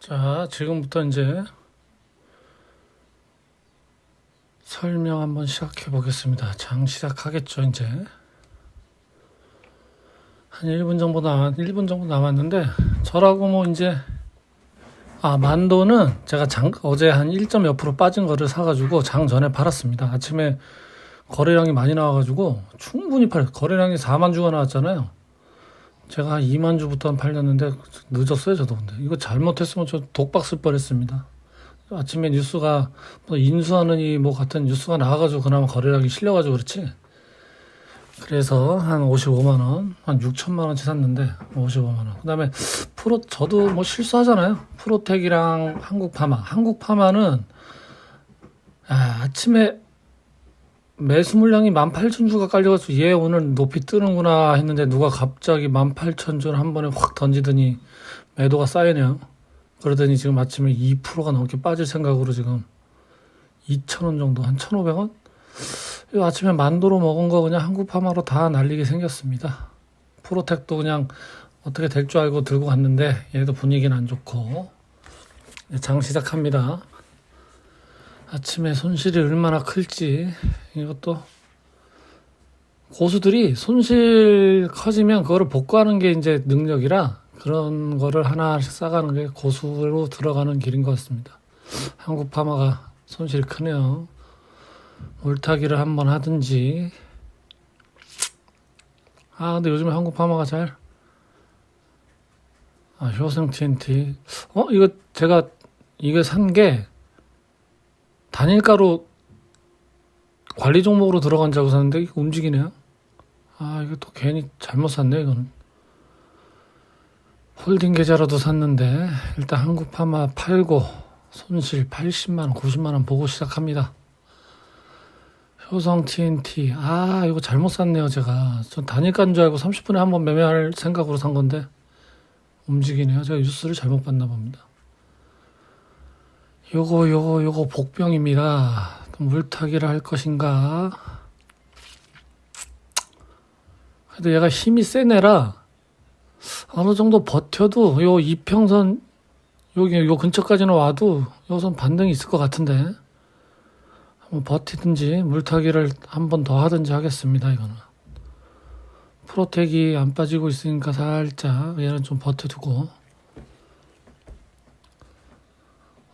자, 지금부터 이제 설명 한번 시작해 보겠습니다. 장 시작하겠죠, 이제. 한 1분 정도 남았, 1분 정도 남았는데, 저라고 뭐 이제, 아, 만도는 제가 장, 어제 한 1점 옆으로 빠진 거를 사가지고 장 전에 팔았습니다. 아침에 거래량이 많이 나와가지고 충분히 팔, 거래량이 4만 주가 나왔잖아요. 제가 한 2만 주부터는 팔렸는데 늦었어요 저도 근데 이거 잘못했으면 저 독박 쓸 뻔했습니다 아침에 뉴스가 뭐 인수하느니 뭐 같은 뉴스가 나와가지고 그나마 거래량이 실려가지고 그렇지 그래서 한 55만 원, 한 6천만 원치 샀는데 55만 원. 그다음에 프로 저도 뭐 실수하잖아요. 프로텍이랑 한국파마. 한국파마는 아, 아침에 매수 물량이 18,000주가 깔려가지고 얘 오늘 높이 뜨는구나 했는데 누가 갑자기 18,000주를 한 번에 확 던지더니 매도가 쌓이네요. 그러더니 지금 아침에 2%가 넘게 빠질 생각으로 지금 2,000원 정도, 한 1,500원? 이거 아침에 만도로 먹은 거 그냥 한국 파마로 다 날리게 생겼습니다. 프로텍도 그냥 어떻게 될 줄 알고 들고 갔는데 얘도 분위기는 안 좋고 이제 장 시작합니다. 아침에 손실이 얼마나 클지 이것도 고수들이 손실 커지면 그거를 복구하는 게 이제 능력이라 그런 거를 하나씩 싸가는 게 고수로 들어가는 길인 것 같습니다. 한국 파마가 손실이 크네요. 물타기를 한번 하든지 아 근데 요즘에 한국 파마가 잘 아, 효성 TNT 어 이거 제가 이거 산 게 단일가로 관리 종목으로 들어간 자고 샀는데 움직이네요. 아 이거 또 괜히 잘못 샀네 이거는. 홀딩 계좌로도 샀는데 일단 한국 파마 팔고 손실 80만 원, 90만 원 보고 시작합니다. 효성 TNT 아 이거 잘못 샀네요 제가 전 단일가인 줄 알고 30분에 한 번 매매할 생각으로 산 건데 움직이네요 제가 뉴스를 잘못 봤나 봅니다. 요거 요거 요거 복병입니다. 물타기를 할 것인가? 그래도 얘가 힘이 센 애라 어느 정도 버텨도 요 이평선 여기 요 근처까지는 와도 요선 반등이 있을 것 같은데 한번 버티든지 물타기를 한 번 더 하든지 하겠습니다 이거는 프로텍이 안 빠지고 있으니까 살짝 얘는 좀 버텨두고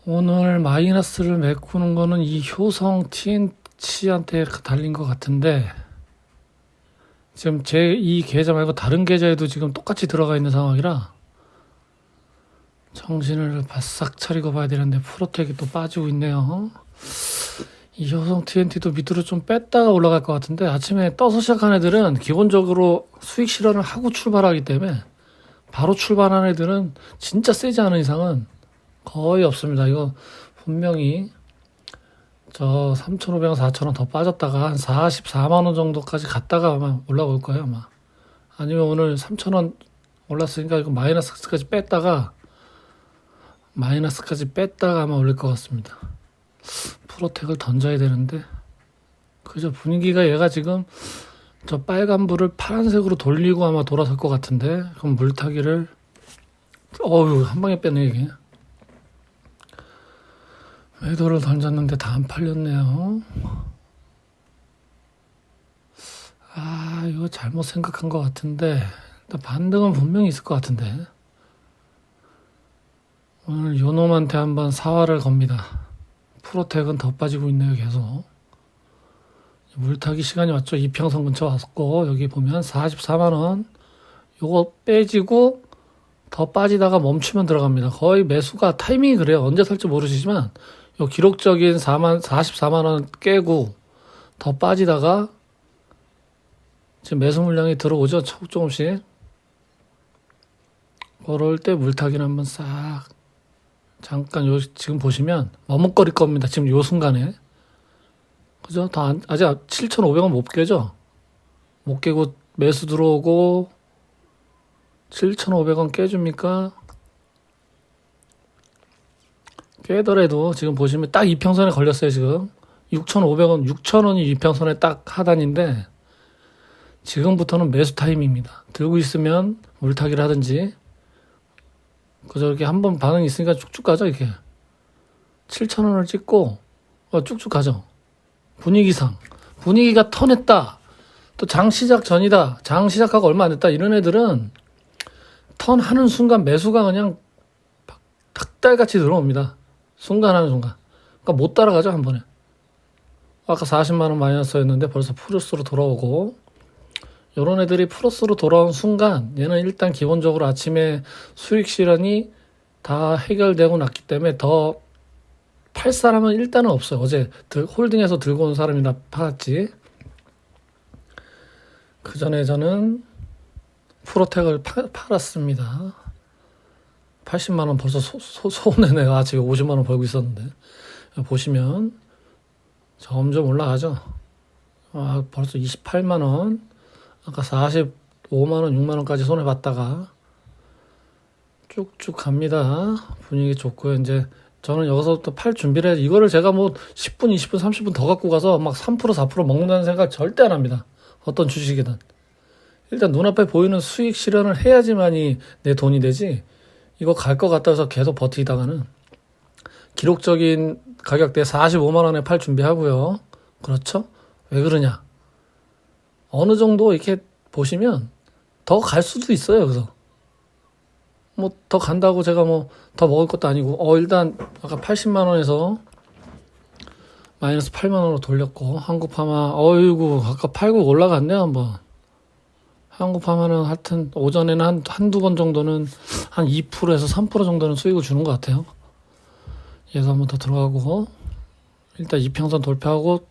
오늘 마이너스를 메꾸는 거는 이 효성 TNC한테 달린 것 같은데 지금 제 이 계좌 말고 다른 계좌에도 지금 똑같이 들어가 있는 상황이라 정신을 바싹 차리고 봐야 되는데 프로텍이 또 빠지고 있네요. 이 효성 TNT도 밑으로 좀 뺐다가 올라갈 것 같은데 아침에 떠서 시작한 애들은 기본적으로 수익 실현을 하고 출발하기 때문에 바로 출발한 애들은 진짜 세지 않은 이상은 거의 없습니다. 이거 분명히 저 3,500원, 4,000원 더 빠졌다가 한 44만 원 정도까지 갔다가 아마 올라올 거예요, 아마. 아니면 오늘 3,000원 올랐으니까 이거 마이너스까지 뺐다가 마이너스까지 뺐다가 아마 올릴 것 같습니다. 프로텍을 던져야 되는데 그저 분위기가 얘가 지금 저 빨간 불을 파란색으로 돌리고 아마 돌아설 것 같은데 그럼 물타기를 어우 한 방에 빼네 이게 매도를 던졌는데 다 안 팔렸네요. 아, 이거 잘못 생각한 것 같은데, 반등은 분명히 있을 것 같은데. 오늘 요놈한테 한번 사활을 겁니다. 프로텍은 더 빠지고 있네요, 계속. 물타기 시간이 왔죠. 이평선 근처 왔고, 여기 보면 44만원. 요거 빼지고, 더 빠지다가 멈추면 들어갑니다. 거의 매수가 타이밍이 그래요. 언제 살지 모르시지만, 요 기록적인 4만 44만 원 깨고 더 빠지다가 지금 매수 물량이 들어오죠. 조- 조금씩. 그럴 때 물타기를 한번 싹 잠깐 요 지금 보시면 머뭇거릴 겁니다. 지금 요 순간에. 그죠? 더 안, 아직 7,500원 못 깨죠? 못 깨고 매수 들어오고 7,500원 깨줍니까? 깨더라도 지금 보시면 딱 이평선에 걸렸어요 지금 6,500원 6,000원이 이평선에 딱 하단인데 지금부터는 매수 타임입니다 들고 있으면 물타기를 하든지 그저 이렇게 한 번 반응이 있으니까 쭉쭉 가죠, 이렇게. 7,000원을 찍고, 어, 쭉쭉 가죠. 분위기상. 분위기가 턴했다. 또 장 시작 전이다. 장 시작하고 얼마 안 됐다. 이런 애들은 턴 하는 순간 매수가 그냥 닭달같이 들어옵니다. 순간 하는 순간. 그러니까 못 따라가죠, 한 번에. 아까 40만 원 마이너스였는데 벌써 플러스로 돌아오고, 요런 애들이 플러스로 돌아온 순간, 얘는 일단 기본적으로 아침에 수익 실현이 다 해결되고 났기 때문에 더 팔 사람은 일단은 없어요. 어제 들- 홀딩해서 들고 온 사람이나 팔았지. 그 전에 저는 프로텍을 파- 팔았습니다. 80만 원 벌써 소, 소, 손해네요. 아침에 50만 원 벌고 있었는데 보시면 점점 올라가죠. 아, 벌써 28만 원, 아까 45만 원, 6만 원까지 손해 봤다가 쭉쭉 갑니다. 분위기 좋고요. 이제 저는 여기서부터 팔 준비를 해. 이거를 제가 뭐 10분, 20분, 30분 더 갖고 가서 막 3%, 4% 먹는다는 생각 절대 안 합니다. 어떤 주식이든. 일단 눈앞에 보이는 수익 실현을 해야지만이 내 돈이 되지. 이거 갈 것 같다 해서 계속 버티다가는 기록적인 가격대 45만 원에 팔 준비하고요. 그렇죠? 왜 그러냐? 어느 정도 이렇게 보시면 더 갈 수도 있어요. 여기서 뭐 더 간다고 제가 뭐 더 먹을 것도 아니고 어 일단 아까 80만 원에서 마이너스 8만 원으로 돌렸고 한국 파마 어이구 아까 팔고 올라갔네 한번 한국파마는 하여튼 오전에는 한 한두 번 정도는 한 2%에서 3% 정도는 수익을 주는 것 같아요. 얘도 한번 더 들어가고 일단 이평선 돌파하고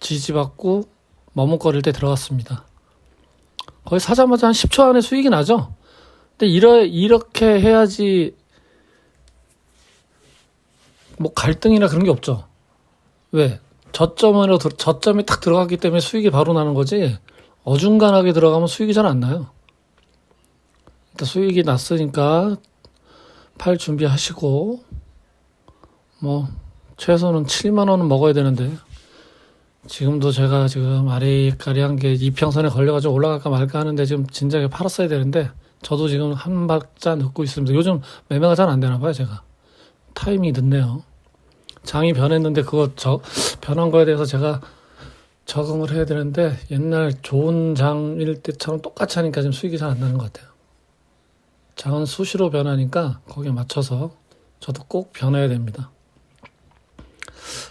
지지받고 머뭇거릴 때 들어갔습니다. 거의 사자마자 한 10초 안에 수익이 나죠. 근데 이러, 이렇게 해야지 뭐 갈등이나 그런 게 없죠. 왜? 저점으로 들- 저점이 딱 들어갔기 때문에 수익이 바로 나는 거지. 어중간하게 들어가면 수익이 잘 안 나요. 일단 수익이 났으니까 팔 준비하시고 뭐 최소는 7만 원은 먹어야 되는데 지금도 제가 지금 아리까리한 게 이평선에 걸려가지고 올라갈까 말까 하는데 지금 진작에 팔았어야 되는데 저도 지금 한 박자 넣고 있습니다. 요즘 매매가 잘 안 되나 봐요, 제가. 타이밍이 늦네요. 장이 변했는데 그거 저 변한 거에 대해서 제가 적응을 해야 되는데 옛날 좋은 장일 때처럼 똑같이 하니까 지금 수익이 잘 안 나는 것 같아요. 장은 수시로 변하니까 거기에 맞춰서 저도 꼭 변해야 됩니다.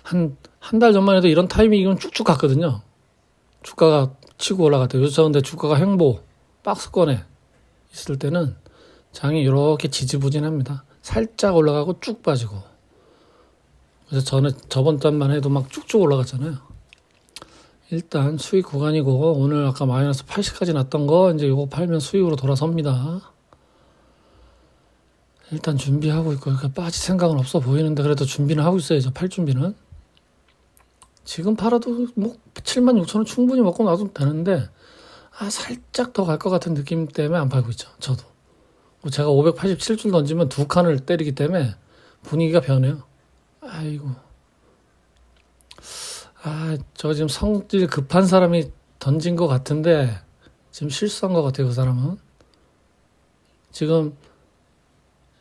한, 한 달 전만 해도 이런 타이밍이면 쭉쭉 갔거든요. 주가가 치고 올라갔대요. 요즘 근데 주가가 행보, 박스권에 있을 때는 장이 이렇게 지지부진합니다. 살짝 올라가고 쭉 빠지고. 그래서 전에 저번 달만 해도 막 쭉쭉 올라갔잖아요. 일단 수익 구간이고 오늘 아까 마이너스 80까지 났던 거 이제 이거 팔면 수익으로 돌아섭니다. 일단 준비하고 있고 이렇게 빠질 생각은 없어 보이는데 그래도 준비는 하고 있어야죠. 팔 준비는. 지금 팔아도 뭐 7만 6천 원 충분히 먹고 놔도 되는데 아 살짝 더 갈 것 같은 느낌 때문에 안 팔고 있죠. 저도. 뭐 제가 587줄 던지면 두 칸을 때리기 때문에 분위기가 변해요. 아이고. 아, 저 지금 성질 급한 사람이 던진 것 같은데 지금 실수한 것 같아요, 그 사람은. 지금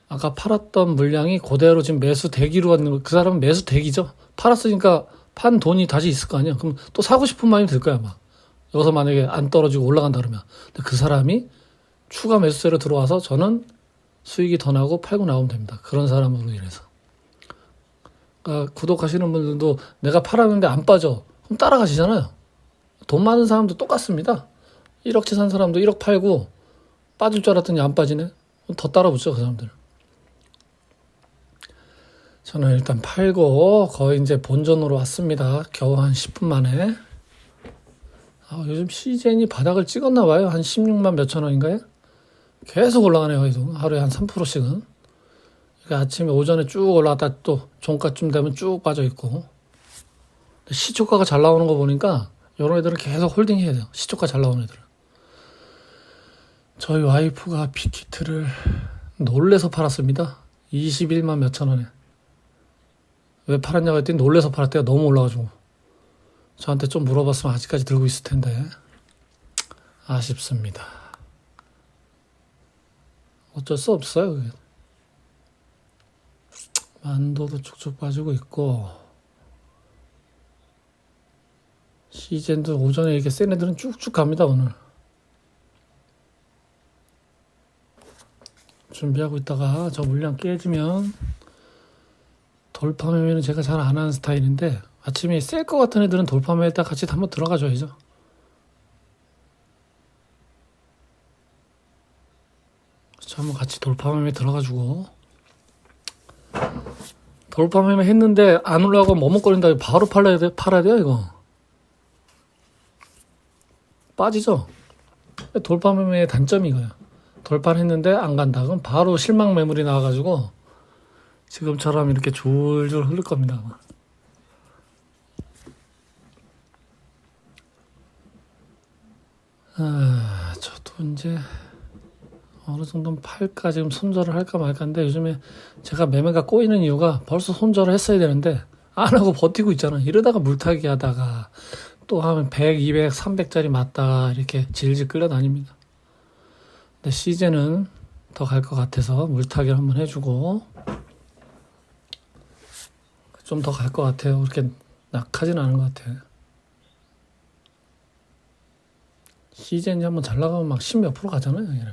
아까 팔았던 물량이 그대로 지금 매수 대기로 왔는 거, 그 사람은 매수 대기죠. 팔았으니까 판 돈이 다시 있을 거 아니야. 그럼 또 사고 싶은 마음이 들 거야, 막. 여기서 만약에 안 떨어지고 올라간다 그러면. 근데 그 사람이 추가 매수세로 들어와서 저는 수익이 더 나고 팔고 나오면 됩니다. 그런 사람으로 인해서. 그러니까 구독하시는 분들도 내가 팔았는데 안 빠져. 그럼 따라가시잖아요. 돈 많은 사람도 똑같습니다. 1억치 산 사람도 1억 팔고 빠질 줄 알았더니 안 빠지네. 더 따라붙죠, 그 사람들. 저는 일단 팔고 거의 이제 본전으로 왔습니다. 겨우 한 10분 만에. 아, 요즘 시젠이 바닥을 찍었나 봐요. 한 16만 몇천 원인가요? 계속 올라가네요. 계속. 하루에 한 3%씩은. 그러니까 아침에 오전에 쭉 올라갔다 또 종가쯤 되면 쭉 빠져 있고. 시초가가 잘 나오는 거 보니까 이런 애들은 계속 홀딩 해야 돼요. 시초가 잘 나오는 애들은. 저희 와이프가 빅히트를 놀래서 팔았습니다. 21만 몇천 원에. 왜 팔았냐고 했더니 놀래서 팔았대요. 너무 올라가지고. 저한테 좀 물어봤으면 아직까지 들고 있을 텐데. 아쉽습니다. 어쩔 수 없어요. 그게. 만도도 쭉쭉 빠지고 있고 시젠도 오전에 이렇게 센 애들은 쭉쭉 갑니다 오늘. 준비하고 있다가 저 물량 깨지면 돌파 매매는 제가 잘 안 하는 스타일인데 아침에 셀 것 같은 애들은 돌파매매에다 같이 한번 들어가 줘야죠. 저 한번 같이 돌파 매매 들어가주고 돌파매매 했는데 안 올라가고 머뭇거린다 바로 팔아야 돼 팔아야 돼요 이거? 빠지죠? 돌파매매의 단점이 이거야 돌파를 했는데 안 간다. 그럼 바로 실망 매물이 나와가지고 지금처럼 이렇게 줄줄 흐를 겁니다 아마. 아 저도 이제 어느 정도는 팔까 지금 손절을 할까 말까인데 요즘에 제가 매매가 꼬이는 이유가 벌써 손절을 했어야 되는데 안 하고 버티고 있잖아. 이러다가 물타기 하다가 또 하면 100, 200, 300짜리 맞다가 이렇게 질질 끌려다닙니다. 근데 시즌은 더갈 것 같아서 물타기를 한번 해주고 좀 더 갈 것 같아요. 그렇게 낙하진 않은 것 같아요. 시즌이 한번 잘 나가면 막 10몇 프로 가잖아요. 얘는.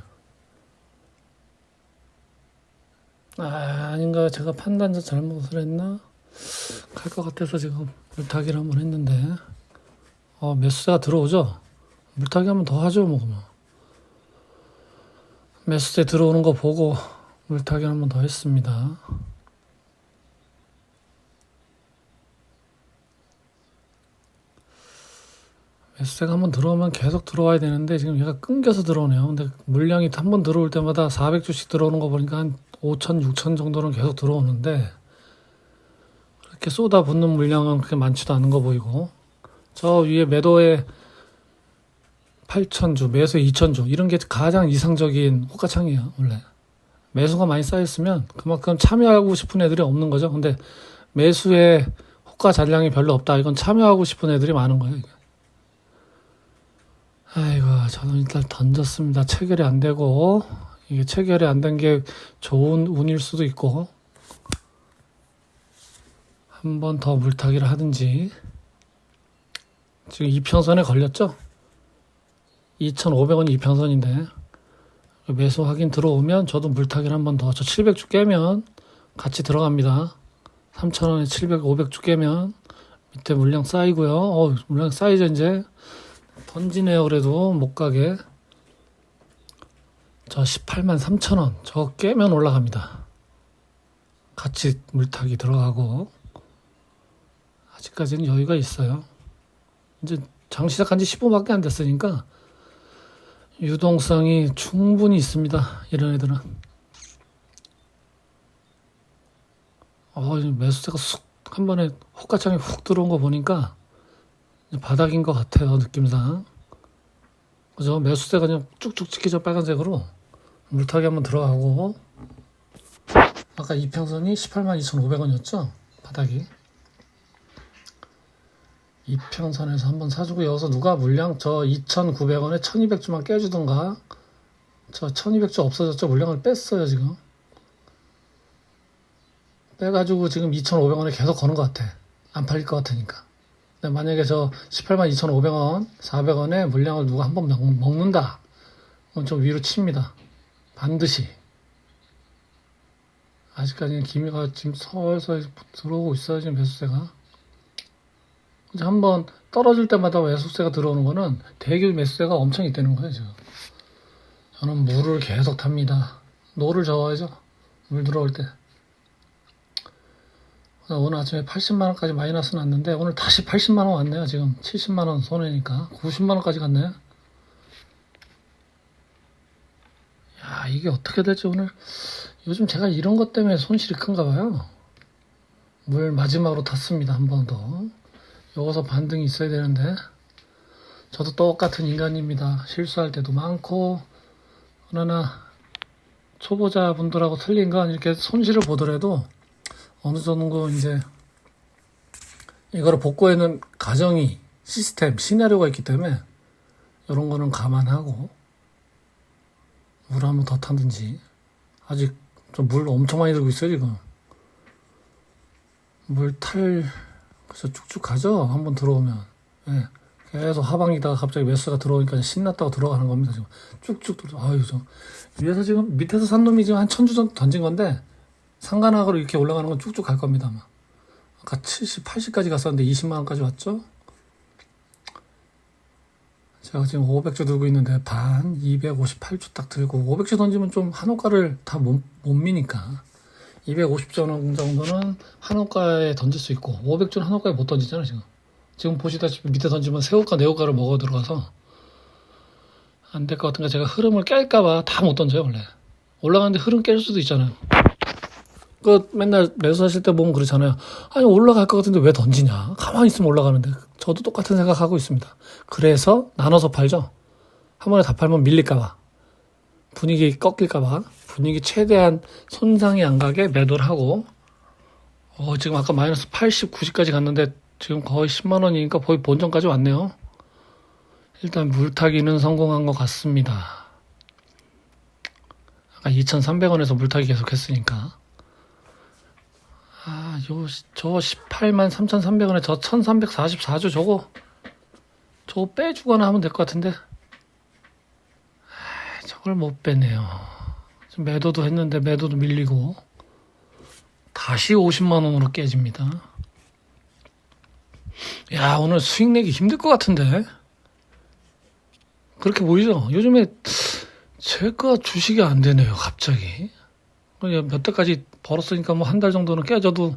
아, 아닌가 제가 판단자 잘못을 했나? 갈 것 같아서 지금 물타기를 한번 했는데 어, 매수세가 들어오죠? 물타기 한번 더 하죠 뭐 그러면 매수세 들어오는 거 보고 물타기 한번 더 했습니다 매수세가 한번 들어오면 계속 들어와야 되는데 지금 얘가 끊겨서 들어오네요 근데 물량이 한 번 들어올 때마다 400주씩 들어오는 거 보니까 한 5천, 6천 정도는 계속 들어오는데 그렇게 쏟아붓는 물량은 그렇게 많지도 않은 거 보이고. 저 위에 매도에 8천주, 매수 2천주. 이런 게 가장 이상적인 호가창이에요 원래. 매수가 많이 쌓였으면 그만큼 참여하고 싶은 애들이 없는 거죠. 근데 매수에 호가 잔량이 별로 없다. 이건 참여하고 싶은 애들이 많은 거예요. 아이고 저는 일단 던졌습니다. 체결이 안 되고 이게 체결이 안 된 게 좋은 운일 수도 있고 한 번 더 물타기를 하든지. 지금 이평선에 걸렸죠? 2,500원이 이평선인데. 매수 확인 들어오면 저도 물타기를 한 번 더. 저 700주 깨면 같이 들어갑니다. 3,000원에 700, 500주 깨면 밑에 물량 쌓이고요. 어, 물량 쌓이죠 이제? 던지네요 그래도 못 가게 저 18만 3천 원. 저 깨면 올라갑니다. 같이 물타기 들어가고 아직까지는 여유가 있어요. 이제 장 시작한 지 15분밖에 안 됐으니까 유동성이 충분히 있습니다. 이런 애들은. 어, 매수세가 쑥 한 번에 호가창에 훅 들어온 거 보니까 바닥인 것 같아요. 느낌상. 그죠? 매수세가 그냥 쭉쭉 찍히죠. 빨간색으로. 물타기 한번 들어가고. 아까 이평선이 18만 2,500원이었죠? 바닥이. 이평선에서 한번 사주고 여기서 누가 물량 저 2,900원에 1,200주만 깨주던가. 저 1,200주 없어졌죠? 물량을 뺐어요 지금. 빼가지고 지금 2,500원에 계속 거는 것 같아. 안 팔릴 것 같으니까. 근데 만약에 저 18만 2,500원 400원에 물량을 누가 한번 먹는다. 그럼 좀 위로 칩니다 반드시. 아직까지는 기미가 지금 서서히 들어오고 있어요 지금 매수세가. 이제 한번 떨어질 때마다 매수세가 들어오는 거는 대규 매수세가 엄청 있다는 거예요 지금. 저는 물을 계속 탑니다. 노를 저어야죠 물 들어올 때. 오늘 아침에 80만원까지 마이너스 났는데 오늘 다시 80만원 왔네요 지금. 70만원 손해니까. 90만원까지 갔네요 야, 이게 어떻게 될지 오늘 요즘 제가 이런 것 때문에 손실이 큰가 봐요. 물 마지막으로 탔습니다. 한 번 더. 여기서 반등이 있어야 되는데 저도 똑같은 인간입니다. 실수할 때도 많고 그러나 초보자 분들하고 틀린 건 이렇게 손실을 보더라도 어느 정도 이제 이거를 복구에는 가정이 시스템 시나리오가 있기 때문에 이런 거는 감안하고 물 한번 더 타든지 아직 좀 물 엄청 많이 들고 있어요 지금 물탈 그래서 쭉쭉 가죠. 한번 들어오면 예. 계속 하방이다가 갑자기 매수가 들어오니까 신났다고 들어가는 겁니다. 지금 쭉쭉 들어. 아유 저 위에서 지금 밑에서 산 놈이 지금 한 천주 정도 던진 건데 상간학으로 이렇게 올라가는 건 쭉쭉 갈 겁니다. 아마. 아까 70, 80까지 갔었는데 20만 원까지 왔죠. 제가 지금 500주 들고 있는데 반 258주 딱 들고 500주 던지면 좀 한호가를 다못못 미니까 250주 정도는 한호가에 던질 수 있고 500주는 한호가에 못 던지잖아요 지금. 지금 보시다시피 밑에 던지면 새우가 네호가를 먹어 들어가서 안 될 것 같은가? 제가 흐름을 깰까봐 다 못 던져요 원래. 올라가는데 흐름 깰 수도 있잖아요 그 맨날 매수하실 때 보면 그렇잖아요. 아니 올라갈 것 같은데 왜 던지냐? 가만히 있으면 올라가는데 저도 똑같은 생각하고 있습니다. 그래서 나눠서 팔죠. 한 번에 다 팔면 밀릴까봐. 분위기 꺾일까봐. 분위기 최대한 손상이 안 가게 매도를 하고. 어, 지금 아까 마이너스 80, 90까지 갔는데 지금 거의 10만 원이니까 거의 본전까지 왔네요. 일단 물타기는 성공한 것 같습니다. 아까 2,300원에서 물타기 계속 했으니까. 아, 요, 저 18만 3,300원에 저 1,344주 저거, 저거 빼주거나 하면 될 것 같은데. 아, 저걸 못 빼네요. 지금 매도도 했는데 매도도 밀리고 다시 50만 원으로 깨집니다. 야 오늘 수익 내기 힘들 것 같은데 그렇게 보이죠? 요즘에 제가 주식이 안 되네요 갑자기 몇 대까지 벌었으니까 뭐 한 달 정도는 깨져도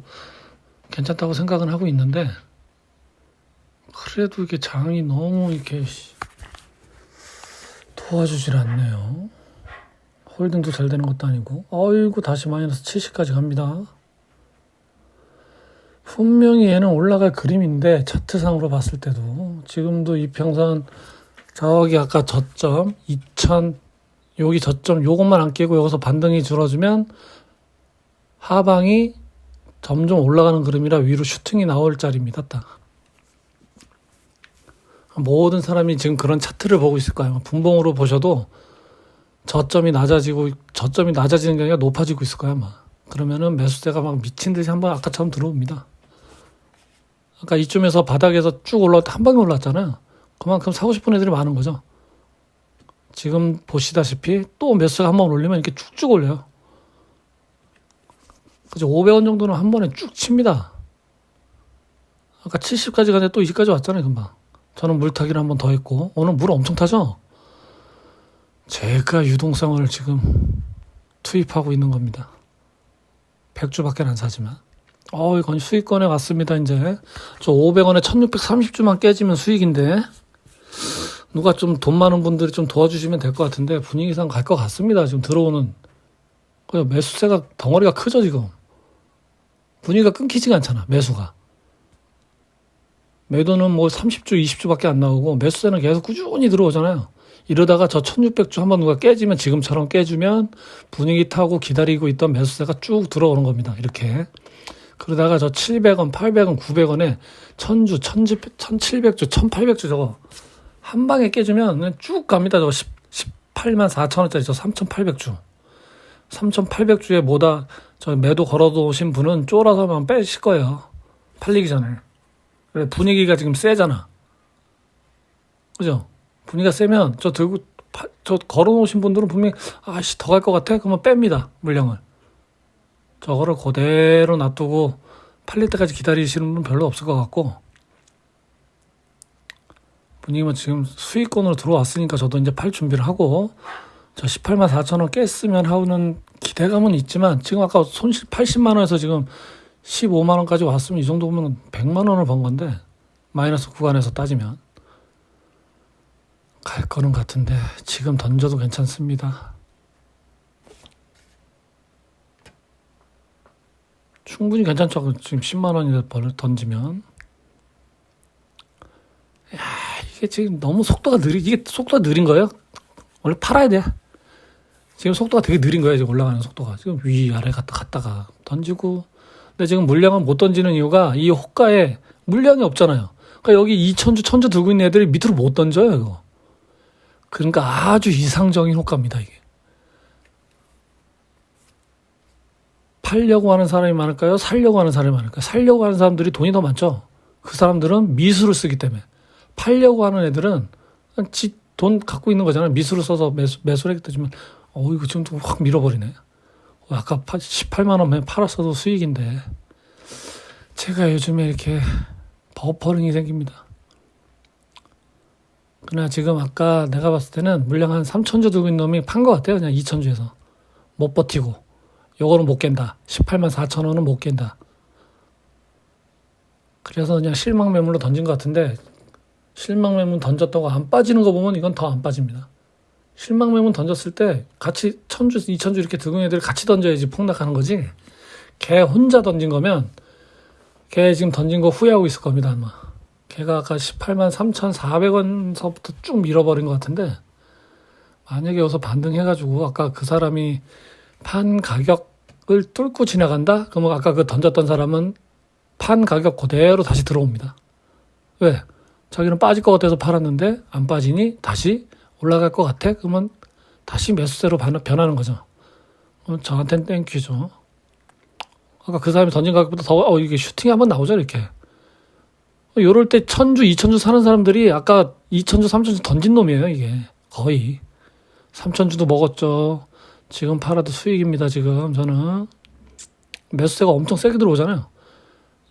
괜찮다고 생각은 하고 있는데 그래도 이게 장이 너무 이렇게 씨, 도와주질 않네요. 홀딩도 잘 되는 것도 아니고 아이고 다시 마이너스 70까지 갑니다 분명히 얘는 올라갈 그림인데 차트상으로 봤을 때도 지금도 이평선 저기 아까 저점 2000 여기 저점 요것만 안 깨고 여기서 반등이 줄어주면 하방이 점점 올라가는 그림이라 위로 슈팅이 나올 자리입니다. 딱. 모든 사람이 지금 그런 차트를 보고 있을 거예요. 분봉으로 보셔도 저점이 낮아지고 저점이 낮아지는 게 아니라 높아지고 있을 거야 아마. 그러면은 매수세가 막 미친 듯이 한번 아까처럼 들어옵니다. 아까 이쯤에서 바닥에서 쭉 올라올 때 한 방에 올랐잖아요. 그만큼 사고 싶은 애들이 많은 거죠. 지금 보시다시피 또 매수가 한 번 올리면 이렇게 쭉쭉 올려요 그죠 500원 정도는 한 번에 쭉 칩니다 아까 70까지 갔는데 또 20까지 왔잖아요 금방 저는 물타기를 한 번 더 했고 오늘 물 엄청 타죠 제가 유동성을 지금 투입하고 있는 겁니다. 100주밖에 안 사지만. 어, 이건 수익권에 왔습니다, 이제. 저 500원에 1630주만 깨지면 수익인데. 누가 좀 돈 많은 분들이 좀 도와주시면 될 것 같은데, 분위기상 갈 것 같습니다, 지금 들어오는. 그 매수세가 덩어리가 크죠, 지금. 분위기가 끊기지가 않잖아, 매수가. 매도는 뭐 30주, 20주밖에 안 나오고, 매수세는 계속 꾸준히 들어오잖아요. 이러다가 저 1600주 한번 누가 깨지면 지금처럼 깨주면 분위기 타고 기다리고 있던 매수세가 쭉 들어오는 겁니다. 이렇게. 그러다가 저 700원, 800원, 900원에 1000주, 1700주, 1800주 저거 한 방에 깨주면 쭉 갑니다. 저거 10, 18만 4천원짜리 저 3800주. 3800주에 뭐다 저 매도 걸어놓으신 분은 쫄아서만 빼실 거예요. 팔리기 전에. 그래, 분위기가 지금 세잖아. 그죠? 분위기가 세면 저 들고 파- 저 걸어놓으신 분들은 분명히 아씨 더 갈 것 같아 그러면 뺍니다 물량을 저거를 그대로 놔두고 팔릴 때까지 기다리시는 분은 별로 없을 것 같고 분위기만 지금 수익권으로 들어왔으니까 저도 이제 팔 준비를 하고 저 18만 4천 원 깼으면 하는 기대감은 있지만 지금 아까 손실 80만 원에서 지금 15만 원까지 왔으면 이 정도 보면 100만 원을 번 건데 마이너스 구간에서 따지면 갈 거는 같은데 지금 던져도 괜찮습니다. 충분히 괜찮죠. 지금 10만 원이 벌 던지면. 야, 이게 지금 너무 속도가 느리 이게 속도가 느린 거예요? 원래 팔아야 돼. 지금 속도가 되게 느린 거예요. 지금 올라가는 속도가. 지금 위 아래 갔다 갔다가 던지고. 근데 지금 물량은 못 던지는 이유가 이 호가에 물량이 없잖아요. 그러니까 여기 2천주, 1000주 들고 있는 애들이 밑으로 못 던져요, 이거. 그러니까 아주 이상적인 효과입니다, 이게. 팔려고 하는 사람이 많을까요? 살려고 하는 사람이 많을까요? 살려고 하는 사람들이 돈이 더 많죠. 그 사람들은 미수를 쓰기 때문에 팔려고 하는 애들은 지돈 갖고 있는 거잖아요. 미수를 써서 매수, 매수를 때문에 어 이거 지금 확 밀어버리네. 어, 아까 18만 원에 팔았어도 수익인데 제가 요즘에 이렇게 버퍼링이 생깁니다. 그러나 지금 아까 내가 봤을 때는 물량 한 3천주 들고 있는 놈이 판 것 같아요. 그냥 2천주에서 못 버티고 요거는 못 깬다. 18만 4천 원은 못 깬다. 그래서 그냥 실망 매물로 던진 것 같은데 실망 매물 던졌다고 안 빠지는 거 보면 이건 더 안 빠집니다. 실망 매물 던졌을 때 같이 천주, 이천주 이렇게 있는 애들 같이 던져야지 폭락하는 거지. 걔 혼자 던진 거면 걔 지금 던진 거 후회하고 있을 겁니다 아마. 걔가 아까 18만 3,400원서부터 쭉 밀어버린 것 같은데 만약에 여기서 반등해가지고 아까 그 사람이 판 가격을 뚫고 지나간다? 그러면 아까 그 던졌던 사람은 판 가격 그대로 다시 들어옵니다. 왜? 자기는 빠질 것 같아서 팔았는데 안 빠지니 다시 올라갈 것 같아? 그러면 다시 매수세로 변- 변하는 거죠. 그럼 저한테는 땡큐죠. 아까 그 사람이 던진 가격보다 더, 어, 이게 슈팅이 한번 나오죠, 이렇게. 어, 요럴 때 천주, 이천주 사는 사람들이 아까 이천주, 삼천주 던진 놈이에요, 이게. 거의. 삼천주도 먹었죠. 지금 팔아도 수익입니다, 지금 저는. 매수세가 엄청 세게 들어오잖아요.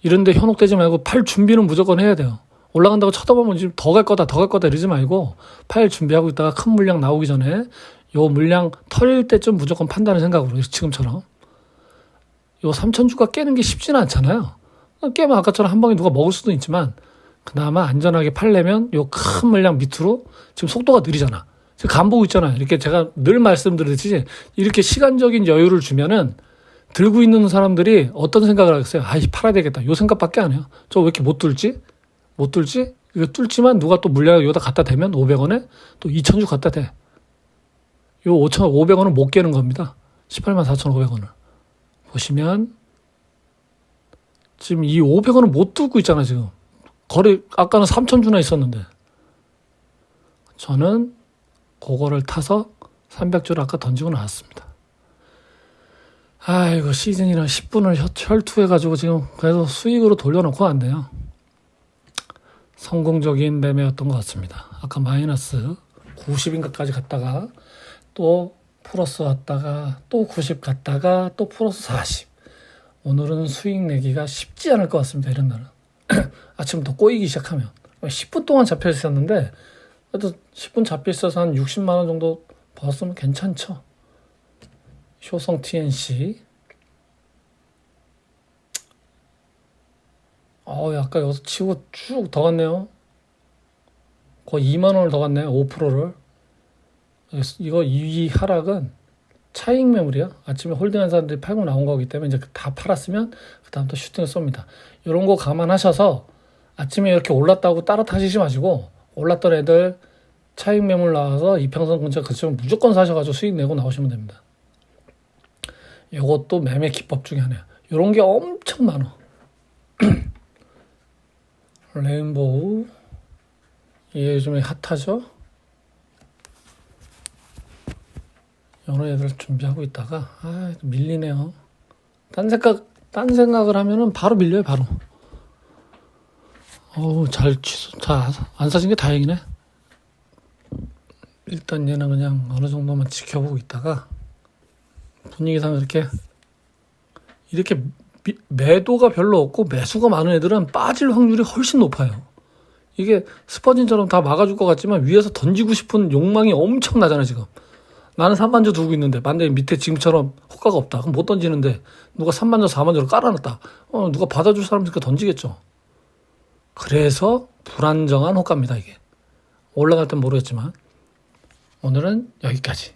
이런데 현혹되지 말고 팔 준비는 무조건 해야 돼요. 올라간다고 쳐다보면 지금 더 갈 거다, 더 갈 거다 이러지 말고 팔 준비하고 있다가 큰 물량 나오기 전에 요 물량 털릴 때쯤 무조건 판다는 생각으로 지금처럼. 요 3천 주가 깨는 게 쉽지는 않잖아요. 깨면 아까처럼 한 방에 누가 먹을 수도 있지만 그나마 안전하게 팔려면 요 큰 물량 밑으로 지금 속도가 느리잖아. 지금 간 보고 있잖아요. 이렇게 제가 늘 말씀드렸듯이 이렇게 시간적인 여유를 주면은 들고 있는 사람들이 어떤 생각을 하겠어요? 아이 팔아야 되겠다. 요 생각밖에 안 해요. 저 왜 이렇게 못 뚫지? 못 뚫지? 이거 뚫지만 누가 또 물량을 여기다 갖다 대면 500원에 또 2천주 갖다 대. 요 5천 500원은 못 깨는 겁니다. 18만 4,500원을. 보시면 지금 이 500원은 못 뚫고 있잖아 지금. 거래 아까는 3천주나 있었는데. 저는 그거를 타서 300주를 아까 던지고 나왔습니다. 아이고 시즌이랑 10분을 혈투해가지고 지금 그래도 수익으로 돌려놓고 왔네요. 성공적인 매매였던 것 같습니다. 아까 마이너스 90인가까지 갔다가 또 플러스 왔다가 또 90 갔다가 또 플러스 40. 오늘은 수익 내기가 쉽지 않을 것 같습니다. 이런 날은. 아침부터 꼬이기 시작하면. 10분 동안 잡혀 있었는데 그래도 10분 잡혀 있어서 한 60만 원 정도 벌었으면 괜찮죠. 효성 TNC. 어, 아까 여기서 치고 쭉 더 갔네요. 거의 2만 원을 더 갔네요. 5%를. 이거 이 하락은 차익 매물이야. 아침에 홀딩한 사람들이 팔고 나온 거기 때문에 이제 다 팔았으면 그다음부터 슈팅을 쏩니다. 이런 거 감안하셔서 아침에 이렇게 올랐다고 따라 타시지 마시고 올랐던 애들 차익 매물 나와서 이평선 근처 그치면 무조건 사셔가지고 수익 내고 나오시면 됩니다. 이것도 매매 기법 중에 하나야. 이런 게 엄청 많아. 레인보우 이게 요즘에 핫하죠? 여러 애들 준비하고 있다가 아 밀리네요. 딴 생각 딴 생각을 하면은 바로 밀려요 바로. 어우 잘 취소 잘안 사진 게 다행이네. 일단 얘는 그냥 어느 정도만 지켜보고 있다가 분위기상 이렇게 이렇게 미- 매도가 별로 없고 매수가 많은 애들은 빠질 확률이 훨씬 높아요. 이게 스퍼진처럼 다 막아줄 것 같지만 위에서 던지고 싶은 욕망이 엄청 나잖아 지금. 나는 3만조 두고 있는데 만약에 밑에 지금처럼 호가가 없다. 그럼 못 던지는데 누가 3만조 4만조를 깔아놨다. 어 누가 받아줄 사람 있으니까 던지겠죠. 그래서 불안정한 호가입니다 이게. 올라갈 땐 모르겠지만 오늘은 여기까지.